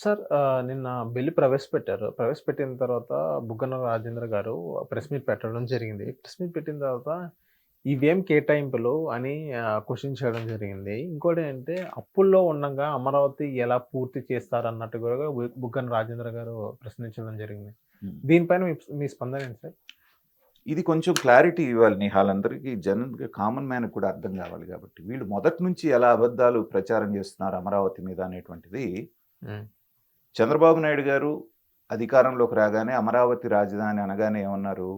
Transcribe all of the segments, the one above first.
Sir నిన్న bill ప్రవేశపెట్టారు. ప్రవేశపెట్టిన తర్వాత బుగ్గన రాజేంద్ర గారు ప్రెస్ మీట్ పెట్టడం జరిగింది. ప్రెస్ మీట్ పెట్టిన తర్వాత ఈవీఎం కేటాయింపులు అని క్వెషన్ చేయడం జరిగింది. ఇంకోటేంటంటే అప్పుల్లో ఉండంగా అమరావతి ఎలా పూర్తి చేస్తారన్నట్టు కూడా బు బుగ్గన రాజేంద్ర గారు ప్రశ్నించడం జరిగింది. దీనిపైన మీ స్పందన ఏంటి సార్? ఇది కొంచెం క్లారిటీ ఇవ్వాలి నిహాల్ అందరికీ జనరల్‌గా కామన్ మ్యాన్‌కి కూడా అర్థం కావాలి కాబట్టి. వీళ్ళు మొదటి నుంచి ఎలా అబద్ధాలు ప్రచారం చేస్తున్నారు అమరావతి మీద అనేటువంటిది. చంద్రబాబు నాయుడు గారు అధికారంలోకి రాగానే అమరావతి రాజధాని అనగానే ఏమన్నారు?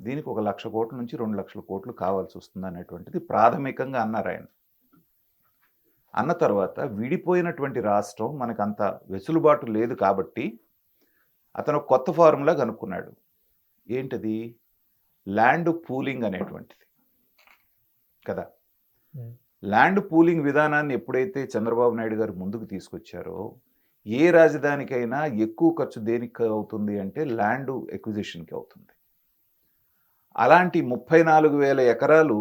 దీనికి ఒక లక్ష కోట్ల నుంచి 2,00,000 కోట్లు కావాల్సి వస్తుంది అనేటువంటిది ప్రాథమికంగా అన్నారు ఆయన. అన్న తర్వాత విడిపోయినటువంటి రాష్ట్రం మనకంత వెసులుబాటు లేదు కాబట్టి అతను కొత్త ఫార్ములా కనుక్కున్నాడు. ఏంటది? ల్యాండ్ పూలింగ్ అనేటువంటిది. కదా! ల్యాండ్ పూలింగ్ విధానాన్ని ఎప్పుడైతే చంద్రబాబు నాయుడు గారు ముందుకు తీసుకొచ్చారో, ఏ రాజధానికైనా ఎక్కువ ఖర్చు దేనికి అవుతుంది అంటే ల్యాండ్ ఎక్విజిషన్‌కి అవుతుంది. అలాంటి 34,000 ఎకరాలు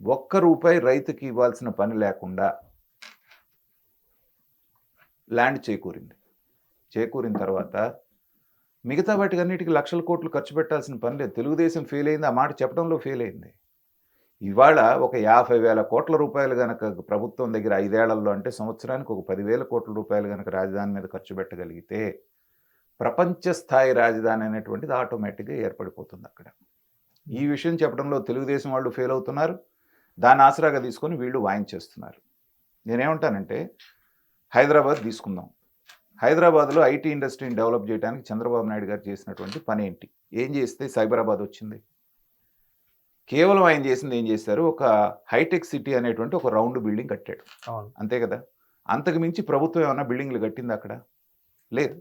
ఒక్క రూపాయి రైతుకి ఇవ్వాల్సిన పని లేకుండా ల్యాండ్ చేకూరింది. చేకూరిన తర్వాత మిగతా వాటికన్నిటికీ లక్షల కోట్లు ఖర్చు పెట్టాల్సిన పని లేదు. తెలుగుదేశం ఫెయిల్ అయింది. ఆ మాట చెప్పడంలో ఫెయిల్ అయింది. ఇవాళ ఒక యాభై వేల కోట్ల రూపాయలు కనుక ప్రభుత్వం దగ్గర ఐదేళ్ళలో అంటే సంవత్సరానికి ఒక పదివేల కోట్ల రూపాయలు గనక రాజధాని మీద ఖర్చు పెట్టగలిగితే ప్రపంచ స్థాయి రాజధాని అనేటువంటిది ఆటోమేటిక్‌గా ఏర్పడిపోతుంది అక్కడ. ఈ విషయం చెప్పడంలో తెలుగుదేశం వాళ్ళు ఫెయిల్ అవుతున్నారు. దాన్ని ఆసరాగా తీసుకొని వీళ్ళు వాయించేస్తున్నారు. నేనేమంటానంటే హైదరాబాద్ తీసుకుందాం. హైదరాబాద్‌లో ఐటీ ఇండస్ట్రీని డెవలప్ చేయడానికి చంద్రబాబు నాయుడు గారు చేసినటువంటి పనేంటి? ఏం చేస్తే సైబరాబాద్ వచ్చింది? కేవలం ఆయన చేసింది ఏం చేశారు? ఒక హైటెక్ సిటీ అనేటువంటి ఒక రౌండ్ బిల్డింగ్ కట్టాడు. అంతే కదా! అంతకు మించి ప్రభుత్వం ఏమన్నా బిల్డింగ్‌లు కట్టిందా అక్కడ? లేదు.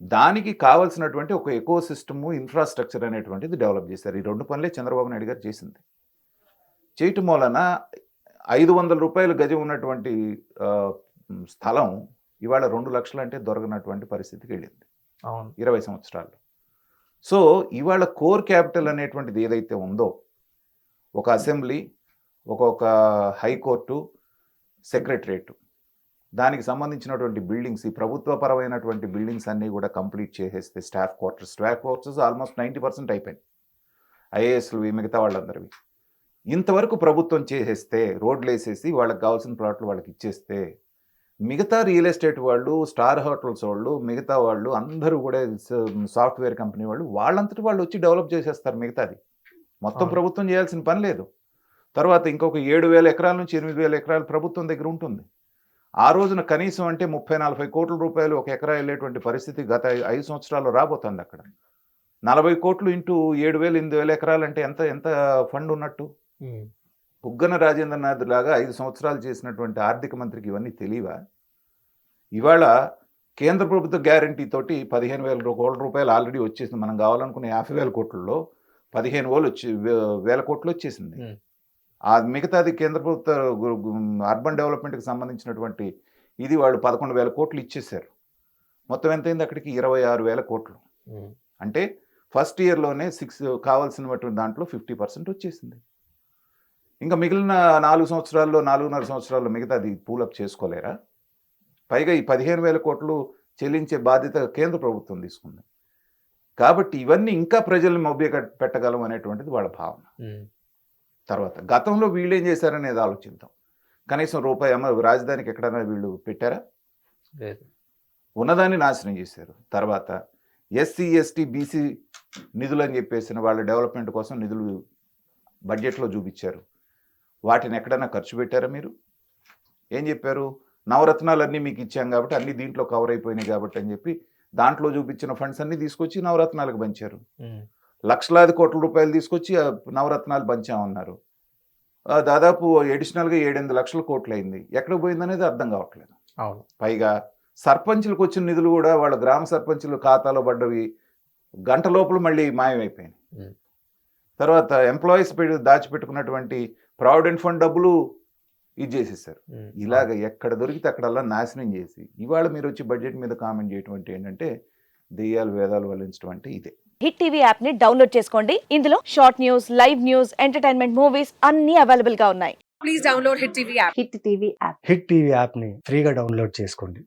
దానికి కావాల్సినటువంటి ఒక ఎకో సిస్టము, ఇన్‌ఫ్రాస్ట్రక్చర్ అనేటువంటిది డెవలప్ చేశారు. ఈ 2 పనులే చంద్రబాబు నాయుడు గారు చేసింది. చేయటం మూలన రూ. 500 గజం ఉన్నటువంటి స్థలం ఇవాళ 2,00,000 అంటే దొరకనటువంటి పరిస్థితికి వెళ్ళింది. అవును. 20 సంవత్సరాల్లో. సో, ఇవాళ కోర్ క్యాపిటల్ అనేటువంటిది ఏదైతే ఉందో, ఒక అసెంబ్లీ, ఒక్కొక్క హైకోర్టు, సెక్రటరేట్ దానికి సంబంధించినటువంటి బిల్డింగ్స్ ఈ ప్రభుత్వపరమైనటువంటి బిల్డింగ్స్ అన్నీ కూడా కంప్లీట్ చేసేస్తే staff quarters, staff quarters almost ninety percent అయిపోయింది ఐఏఎస్లు మిగతా వాళ్ళందరివి. ఇంతవరకు ప్రభుత్వం చేసేస్తే రోడ్లు వేసేసి వాళ్ళకి కావాల్సిన ప్లాట్లు వాళ్ళకి ఇచ్చేస్తే మిగతా రియల్ ఎస్టేట్ వాళ్ళు, స్టార్ హోటల్స్ వాళ్ళు, మిగతా వాళ్ళు అందరూ కూడా సాఫ్ట్‌వేర్ కంపెనీ వాళ్ళు వాళ్ళంతట వాళ్ళు వచ్చి డెవలప్ చేసేస్తారు మిగతాది. మొత్తం. ప్రభుత్వం చేయాల్సిన పని లేదు. తర్వాత ఇంకొక 7,000 ఎకరాల నుంచి 8,000 ఎకరాలు ప్రభుత్వం దగ్గర ఉంటుంది. ఆ రోజున కనీసం అంటే 30, 40 కోట్ల రూపాయలు ఒక ఎకరా వెళ్ళేటువంటి పరిస్థితి గత 5 సంవత్సరాల్లో రాబోతోంది అక్కడ. 40 కోట్లు ఇంటూ 7,000, 8,000 ఎకరాలంటే ఎంత ఎంత ఫండ్ ఉన్నట్టు? హ్మ్. బుగ్గన రాజేంద్రనాథ్ లాగా 5 సంవత్సరాలు చేసినటువంటి ఆర్థిక మంత్రికి ఇవన్నీ తెలీవా? ఇవాళ కేంద్ర ప్రభుత్వ గ్యారంటీ తోటి 15,000 కోట్ల రూపాయలు ఆల్రెడీ వచ్చేసింది. మనం కావాలనుకున్న 50,000 కోట్లలో 15 వేలు వచ్చి వేల కోట్లు వచ్చేసింది. ఆ మిగతాది కేంద్ర ప్రభుత్వ అర్బన్ డెవలప్‌మెంట్‌కి సంబంధించినటువంటి ఇది వాళ్ళు 11,000 కోట్లు ఇచ్చేశారు. మొత్తం ఎంతయింది అక్కడికి? 26,000 కోట్లు. హ్మ్. అంటే ఫస్ట్ ఇయర్‌లోనే 6 కావాల్సినటువంటి దాంట్లో 50% వచ్చేసింది. ఇంకా మిగిలిన 4 సంవత్సరాల్లో, 4.5 సంవత్సరాల్లో మిగతాది పూలప్ చేసుకోలేరా? పైగా ఈ 15,000 కోట్లు చెల్లించే బాధ్యత కేంద్ర ప్రభుత్వం తీసుకుంది. కాబట్టి ఇవన్నీ ఇంకా ప్రజల్ని మభ్యపె పెట్టగలం అనేటువంటిది వాళ్ళ భావన. తర్వాత గతంలో వీళ్ళేం చేశారనేది ఆలోచిద్దాం. కనీసం రూపాయి అమ రాజధానికి ఎక్కడైనా వీళ్ళు పెట్టారా? లేదు. ఉన్నదాన్ని నాశనం చేశారు. తర్వాత ఎస్సీ, ఎస్టీ, బీసీ నిధులని చెప్పేసిన వాళ్ళ డెవలప్‌మెంట్ కోసం నిధులు బడ్జెట్‌లో చూపిచ్చారు. వాటిని ఎక్కడైనా ఖర్చు పెట్టారా మీరు? ఏం చెప్పారు? నవరత్నాలన్నీ మీకు ఇచ్చాం కాబట్టి అన్నీ దీంట్లో కవర్ అయిపోయినాయి కాబట్టి అని చెప్పి దాంట్లో చూపించిన ఫండ్స్ అన్నీ తీసుకొచ్చి నవరత్నాలకు పంచారు. లక్షలాది కోట్ల రూపాయలు తీసుకొచ్చి నవరత్నాలు పంచామన్నారు. దాదాపు 7, 8 లక్షల కోట్లయింది. ఎక్కడికి పోయిందనేది అర్థం కావట్లేదు. అవును. పైగా సర్పంచులకు వచ్చిన నిధులు కూడా వాళ్ళ గ్రామ సర్పంచుల ఖాతాలో పడ్డవి గంట లోపల మళ్ళీ మాయమైపోయినాయి. తర్వాత ఎంప్లాయీస్ దాచిపెట్టుకున్నటువంటి ప్రావిడెంట్ ఫండ్ డబ్బులు ఇది చేసేసారు. ఇలాగ. ఎక్కడ దొరికితే అక్కడల్లా నాశనం చేసి ఇవాళ మీరు వచ్చి బడ్జెట్ మీద కామెంట్ చేయటం అంటే ఏంటంటే దెయ్యాలు వేదాలు వల్లించడం అంటే ఇదే. హిట్ టీవీ యాప్ని డౌన్లోడ్ చేసుకోండి ఇందులో short news live news entertainment movies అన్ని అవైలబుల్గా ఉన్నాయి please download Hit TV app. Hit TV app Hit TV యాప్ని ఫ్రీగా డౌన్లోడ్ చేసుకోండి